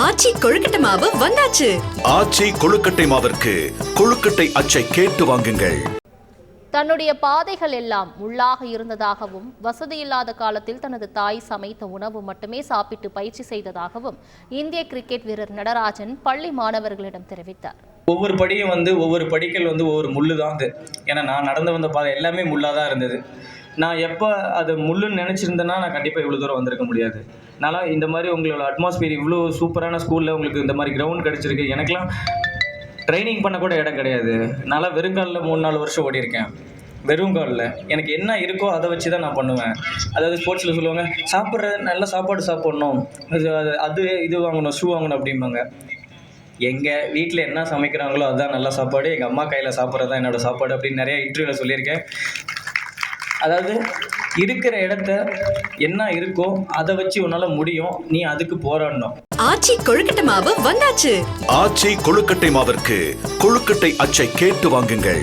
ஆச்சி கொழுக்கட்டை மாவு வந்தாச்சு. ஆச்சி கொழுக்கட்டை மாவிற்கு கொழுக்கட்டை அச்சை கேட்டு வாங்குங்கள். தன்னுடைய பாதைகள் எல்லாம் முள்ளாக இருந்ததாகவும் வசதியில்லாத காலத்தில் தனது தாய் சமைத்த உணவு மட்டுமே சாப்பிட்டு பயிற்சி செய்ததாகவும் இந்திய கிரிக்கெட் வீரர் நடராஜன் பள்ளி மாணவர்களிடம் தெரிவித்தார். ஒவ்வொரு படியும் வந்து ஒவ்வொரு படிக்கல் வந்து ஒவ்வொரு முள்ளு தான் அது. ஏன்னா நான் நடந்து வந்த பாதை எல்லாமே முள்ளாக தான் இருந்தது. நான் எப்போ அது முள்ளுன்னு நினச்சிருந்தேன்னா நான் கண்டிப்பாக இவ்வளோ தூரம் வந்திருக்க முடியாது. அதனால் இந்த மாதிரி உங்களோட அட்மாஸ்பியர் இவ்வளோ சூப்பரான ஸ்கூலில் உங்களுக்கு இந்த மாதிரி கிரவுண்ட் கிடச்சிருக்கு. எனக்கெலாம் ட்ரைனிங் பண்ண கூட இடம் கிடையாது. நல்லா வெறுங்காலில் மூணு நாலு வருஷம் ஓடிருக்கேன் வெறும் காலில் எனக்கு என்ன இருக்கோ அதை வச்சு தான் நான் பண்ணுவேன். அதாவது ஸ்போர்ட்ஸில் சொல்லுவாங்க சாப்பிட்ற நல்ல சாப்பாடு சாப்பிட்ணும். அது- அது இது வாங்கணும் ஷூ வாங்கணும் அப்படிம்பாங்க. எங்கள் வீட்டில் என்ன சமைக்கிறாங்களோ அதுதான் நல்ல சாப்பாடு. எங்கள் அம்மா கையில் சாப்பிட்றது தான் என்னோட சாப்பாடு அப்படின்னு நிறைய இன்டர்வியூவில் சொல்லியிருக்கேன். அதாவது இருக்கிற இடத்த என்ன இருக்கோ அதை வச்சு உன்னால் முடியும். நீ அதுக்கு போராடணும். ஆச்சி கொழுக்கட்டை மாவு வந்தாச்சு. ஆச்சி கொழுக்கட்டை மாவிற்கு கொழுக்கட்டை அச்சை கேட்டு வாங்குங்கள்.